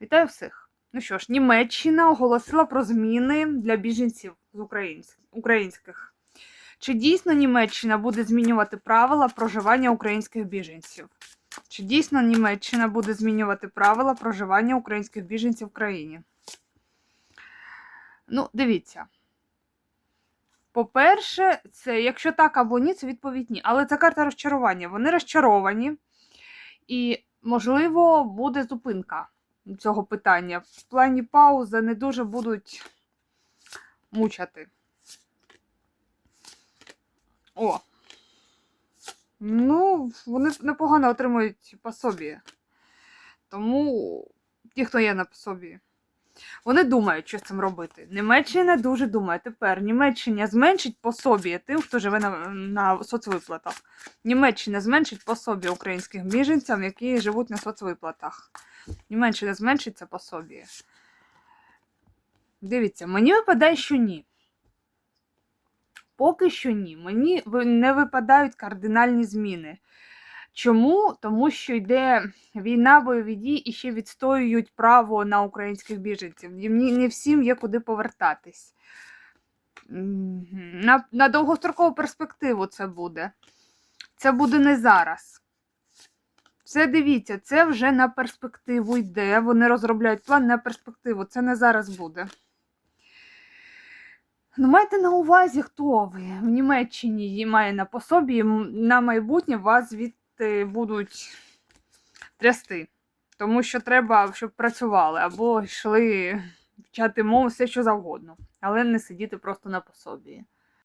Вітаю всіх! Ну що ж, Німеччина оголосила про зміни для біженців з українських. Чи дійсно Німеччина буде змінювати правила проживання українських біженців? Чи дійсно Німеччина буде змінювати правила проживання українських біженців в країні? Ну, дивіться. По-перше, це якщо так або ні, це відповідь ні. Але це карта розчарування. Вони розчаровані, і, можливо, буде зупинка цього питання. В плані паузи не дуже будуть мучати. О. Ну, вони непогано отримують пособі. Тому ті, хто є на пособі, вони думають, що з цим робити. Німеччина дуже думає. Тепер Німеччина зменшить пособі тим, хто живе на, на соцвиплатах. Німеччина зменшить пособі українських біженцям, які живуть на соцвиплатах. Німеччина зменшить це пособі. Дивіться, мені випадає, що ні. Поки що ні. Мені не випадають кардинальні зміни. Чому? Тому що йде війна, бойові дії і ще відстоюють право на українських біженців. Їм не всім є куди повертатись. На, на довгострокову перспективу це буде. Це буде не зараз. Це дивіться, це вже на перспективу йде. Вони розробляють план на перспективу. Це не зараз буде. Ну, майте на увазі, хто ви в Німеччині має на пособі, на майбутнє вас звідти будуть трясти. Тому що треба, щоб працювали або йшли вчати мову, все що завгодно, але не сидіти просто на пособі.